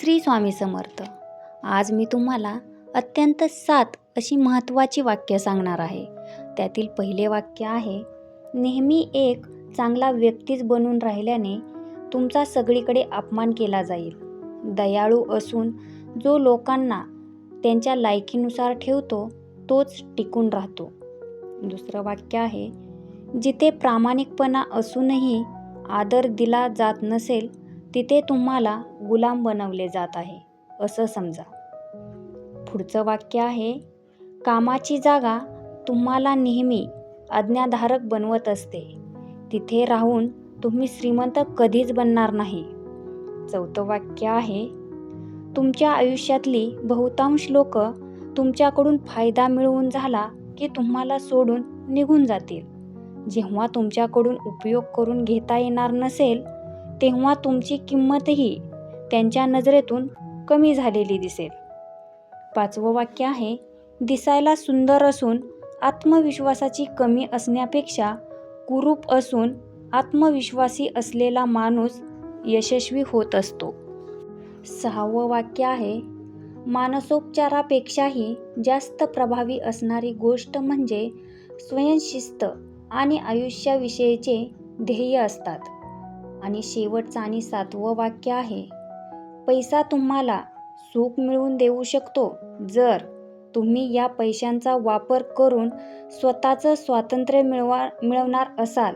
श्री स्वामी समर्थ. आज मी तुम्हाला अत्यंत सात अशी महत्त्वाची वाक्य सांगणार आहे. त्यातील पहिले वाक्य आहे नेहमी एक चांगला व्यक्तीच बनून राहिल्याने तुमचा सगळीकडे अपमान केला जाईल. दयाळू असून जो लोकांना त्यांच्या लायकीनुसार ठेवतो तोच टिकून राहतो. दुसरं वाक्य आहे जिथे प्रामाणिकपणा असूनही आदर दिला जात नसेल तिथे तुम्हाला गुलाम बनवले जात आहे असं समजा. पुढचं वाक्य आहे कामाची जागा तुम्हाला नेहमी आज्ञाधारक बनवत असते. तिथे राहून तुम्ही श्रीमंत कधीच बनणार नाही. चौथं वाक्य आहे तुमच्या आयुष्यातली बहुतांश लोक तुमच्याकडून फायदा मिळवून झाला की तुम्हाला सोडून निघून जातील. जेव्हा तुमच्याकडून उपयोग करून घेता येणार नसेल तेव्हा तुमची किंमतही त्यांच्या नजरेतून कमी झालेली दिसेल. पाचवं वाक्य आहे दिसायला सुंदर असून आत्मविश्वासाची कमी असण्यापेक्षा कुरूप असून आत्मविश्वासी असलेला माणूस यशस्वी होत असतो. सहावं वाक्य आहे मानसोपचारापेक्षाही जास्त प्रभावी असणारी गोष्ट म्हणजे स्वयंशिस्त आणि आयुष्याविषयीचे ध्येय असतात. आणि शेवटचं आणि सातवं वाक्य आहे. पैसा तुम्हाला सुख मिळवून देऊ शकतो जर तुम्ही या पैशांचा वापर करून स्वतःचं स्वातंत्र्य मिळवा मिळवणार असाल.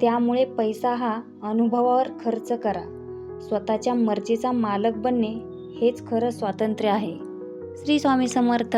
त्यामुळे पैसा हा अनुभवावर खर्च करा. स्वतःच्या मर्जीचा मालक बनणे हेच खरं स्वातंत्र्य आहे. श्री स्वामी समर्थ.